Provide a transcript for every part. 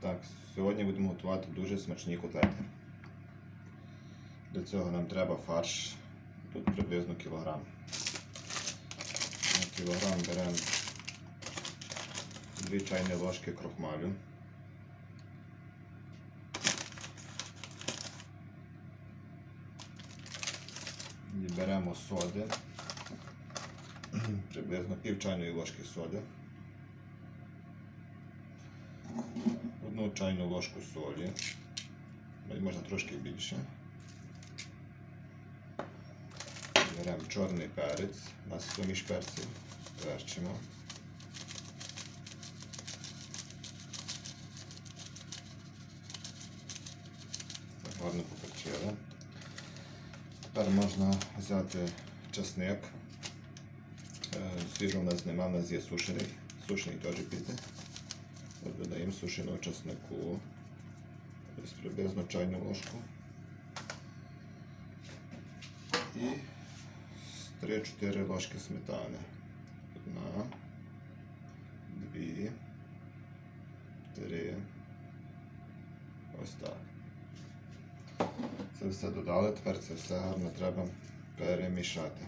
Так, сьогодні будемо готувати дуже смачні котлети. Для цього нам треба фарш. Тут приблизно кілограм. На кілограм беремо 2 чайні ложки крохмалю. І беремо соди. Приблизно пів чайної ложки соди. Одну чайну ложку солі. Можна трошки більше. Беремо чорний перець, у нас суміш перців, верчимо. Так, Гарно поперчили. Тепер можна взяти чесник. Свіжого в нас нема, в нас є сушений. Сушений теж піде. Додаємо сушеного чеснику. Десь приблизно чайну ложку. І 3-4 ложки сметани. Одна, дві, три. Ось так. Це все додали, тепер це все гарно треба перемішати.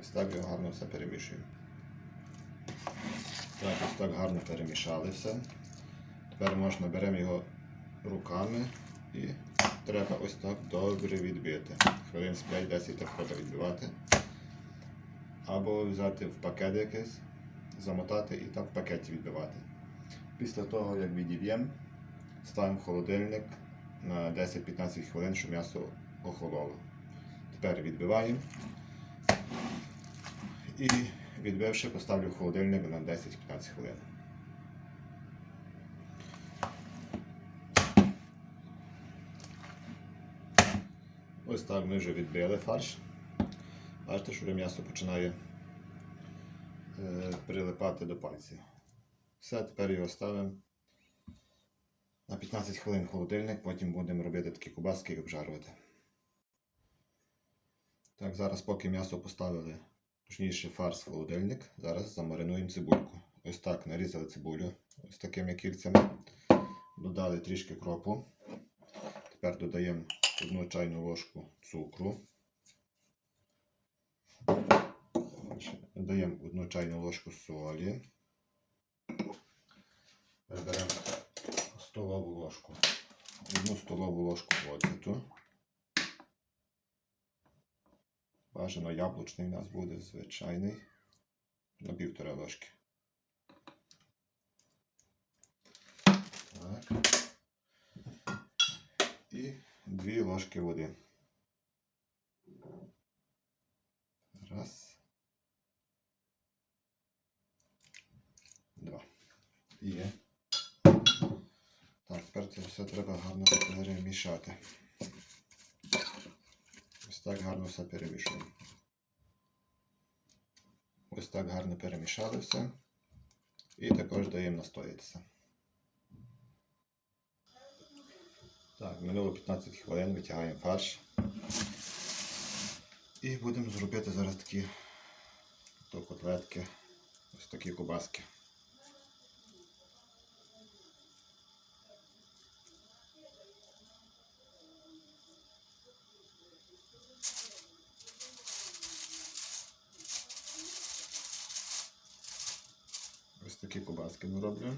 Ось так його гарно все перемішуємо. Так, ось так гарно перемішали все. Тепер можна беремо його руками і треба ось так добре відбити. Хвилин з 5-10 так треба відбивати. Або взяти в пакет якийсь, замотати і так в пакеті відбивати. Після того, як відіб'ємо, ставимо в холодильник на 10-15 хвилин, щоб м'ясо охололо. Тепер відбиваємо. І відбивши, поставлю холодильник на 10-15 хвилин. Ось так ми вже відбили фарш. Бачите, що м'ясо починає е, прилипати до пальців. Все, тепер його ставимо на 15 хвилин в холодильник, потім будемо робити такі кубаски і обжарювати. Так, зараз поки м'ясо поставили, точніше фарш в холодильник, зараз замаринуємо цибульку. Ось так нарізали цибулю ось такими кільцями. Додали трішки кропу. Тепер додаємо одну чайну ложку цукру. Додаємо одну чайну ложку солі. Беремо столову ложку. Одну столову ложку оцету. Бажано яблучний у нас буде звичайний. На півтора ложки. Так. І дві ложки води. Раз. Два. Є. Так, тепер це все треба гарно перемішати. Так гарно все перемішуємо. Ось так гарно перемішали все. І також даємо настоятися. Так, минуло 15 хвилин, витягаємо фарш. І будемо зробити зараз такі котлетки, ось такі кубаски. Ось такі кубаски ми роблю.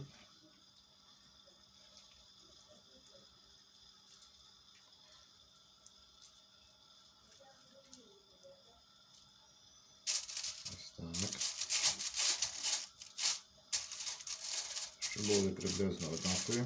Ось так. Щоб були приблизно однакові.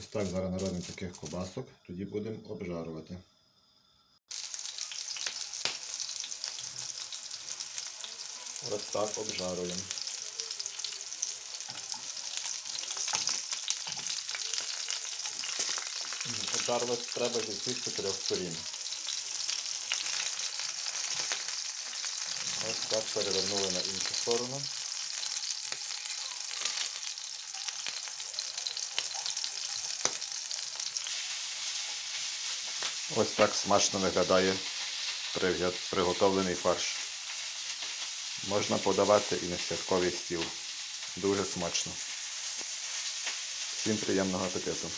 Ось так зараз наробимо таких кобасок, тоді будемо обжарувати. Ось так обжаруємо. Обжарувати треба зі всіх чотирьох сторін. Ось так перевернули на іншу сторону. Ось так смачно виглядає приготовлений фарш. Можна подавати і на святковий стіл. Дуже смачно. Всім приємного апетиту.